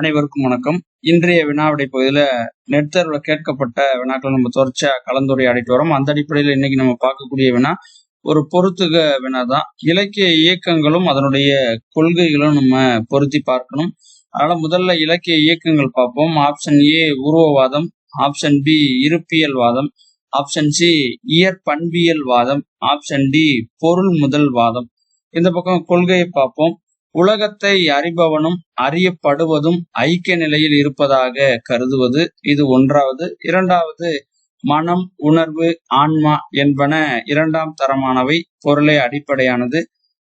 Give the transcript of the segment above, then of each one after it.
அனைவருக்கும் வணக்கம். இன்றைய வினாவிடை பகுதியில நெட் தேர்வுல கேட்கப்பட்ட வினாக்களை நம்ம தொடர்ச்சியா கலந்துரையாடிட்டு வரோம். அந்த அடிப்படையில் இன்னைக்கு நம்ம பார்க்கக்கூடிய வினா ஒரு பொருத்துக வினா தான் இலக்கிய இயக்கங்களும் அதனுடைய கொள்கைகளும் நம்ம பொருத்தி பார்க்கணும். அதனால முதல்ல இலக்கிய இயக்கங்கள் பார்ப்போம். ஆப்ஷன் ஏ உருவவாதம். ஆப்ஷன் பி இருப்பியல் வாதம். ஆப்ஷன் சி இயற்பண்பியல் வாதம். ஆப்ஷன் டி பொருள் முதல் வாதம். இந்த பக்கம் கொள்கையை பார்ப்போம். உலகத்தை அறிபவனும் அறியப்படுவதும் ஐக்கிய நிலையில் இருப்பதாக கருதுவது இது ஒன்றாவது. இரண்டாவது மனம் உணர்வு ஆன்மா என்பன இரண்டாம் தரமானவை பொருளை அடிப்படையானது.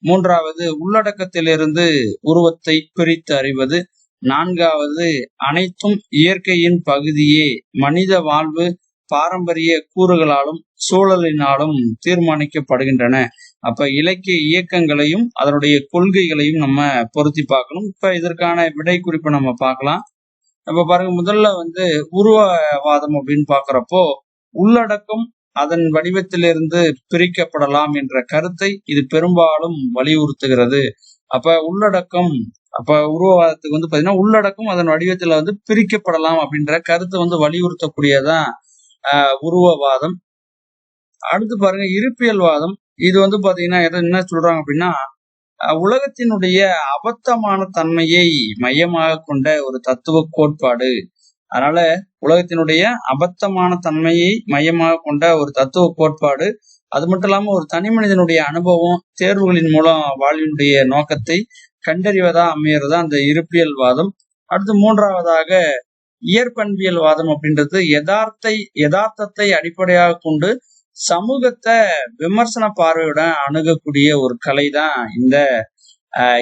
மூன்றாவது உள்ளடக்கத்திலிருந்து உருவத்தை பிரித்து அறிவது. நான்காவது அனைத்தும் இயற்கையின் பகுதியே மனித வாழ்வு பாரம்பரிய கூறுகளாலும் சூழலினாலும் தீர்மானிக்கப்படுகின்றன. அப்ப இலக்கிய இயக்கங்களையும் அதனுடைய கொள்கைகளையும் நம்ம பொருத்தி பார்க்கணும். இப்ப இதற்கான விடை குறிப்பை நம்ம பார்க்கலாம். இப்ப பாருங்க முதல்ல வந்து உருவவாதம் அப்படின்னு பாக்குறப்போ உள்ளடக்கம் அதன் வடிவத்திலிருந்து பிரிக்கப்படலாம் என்ற கருத்தை இது பெரும்பாலும் வலியுறுத்துகிறது. அப்ப உள்ளடக்கம் அப்ப உருவவாதத்துக்கு வந்து பாத்தீங்கன்னா உள்ளடக்கம் அதன் வடிவத்துல வந்து பிரிக்கப்படலாம் அப்படின்ற கருத்தை வந்து வலியுறுத்தக்கூடியதான் உருவவாதம். அடுத்து பாருங்க இருப்பியல்வாதம். இது வந்து பாத்தீங்கன்னா என்ன சொல்றாங்க அப்படின்னா உலகத்தினுடைய அபத்தமான தன்மையை மையமாக கொண்ட ஒரு தத்துவ கோட்பாடு. அதனால உலகத்தினுடைய அபத்தமான தன்மையை மையமாக கொண்ட ஒரு தத்துவ கோட்பாடு. அது மட்டும் இல்லாம ஒரு தனி மனிதனுடைய அனுபவம் தேர்வுகளின் மூலம் வாழ்வினுடைய நோக்கத்தை கண்டறிவதா அமையறதா அந்த இருப்பியல் வாதம் அடுத்து மூன்றாவதாக இயற்பண்பியல் வாதம் அப்படின்றது யதார்த்தை யதார்த்தத்தை அடிப்படையாக கொண்டு சமூகத்தை விமர்சன பார்வையுடன் அணுகக்கூடிய ஒரு கலை தான் இந்த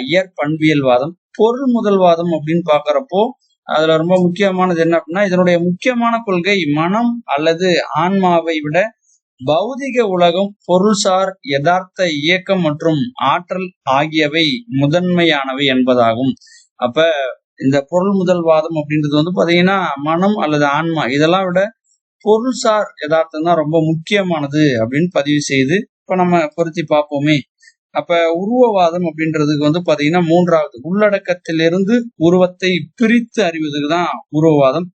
இயற்பண்பியல் வாதம் பொருள் முதல்வாதம் அப்படின்னு பாக்குறப்போ அதுல ரொம்ப முக்கியமானது என்ன அப்படின்னா இதனுடைய முக்கியமான கொள்கை மனம் அல்லது ஆன்மாவை விட பௌதிக உலகம் பொருள்சார் யதார்த்த இயக்கம் மற்றும் ஆற்றல் ஆகியவை முதன்மையானவை என்பதாகும். அப்ப இந்த பொருள் முதல்வாதம் அப்படின்றது வந்து பாத்தீங்கன்னா மனம் அல்லது ஆன்மா இதெல்லாம் விட பொருள்சார் யதார்த்தம் தான் ரொம்ப முக்கியமானது அப்படின்னு பதிவு செய்து இப்ப நம்ம பொருத்தி பார்ப்போமே. அப்ப உருவவாதம் அப்படின்றதுக்கு வந்து பாத்தீங்கன்னா மூன்றாவது உள்ளடக்கத்திலிருந்து உருவத்தை பிரித்து அறிவதுக்கு தான் உருவவாதம்.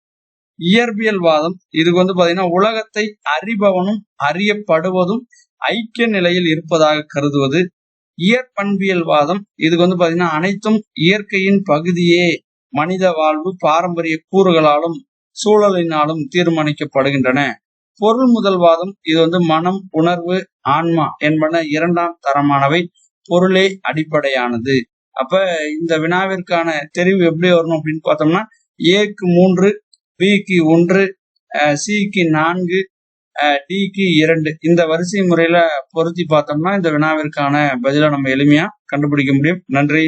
இயற்பியல் வாதம் இதுக்கு வந்து பாத்தீங்கன்னா உலகத்தை அறிபவனும் அறியப்படுவதும் ஐக்கிய நிலையில் இருப்பதாக கருதுவது. இயற்பண்பியல் வாதம் இதுக்கு வந்து பாத்தீங்கன்னா அனைத்தும் இயற்கையின் பகுதியே மனித வாழ்வு பாரம்பரிய கூறுகளாலும் சூழலினாலும் தீர்மானிக்கப்படுகின்றன. பொருள் முதல்வாதம் இது வந்து மனம் உணர்வு ஆன்மா என்பன இரண்டாம் தரமானவை பொருளே அடிப்படையானது. அப்ப இந்த வினாவிற்கான தெரிவு எப்படி வரணும் அப்படின்னு பார்த்தோம்னா ஏக்கு மூன்று பிக்கு ஒன்று சிக்கு நான்கு டிக்கு இரண்டு. இந்த வரிசை முறையில பொருத்தி பார்த்தோம்னா இந்த வினாவிற்கான பதிலை நம்ம எளிமையா கண்டுபிடிக்க முடியும். நன்றி.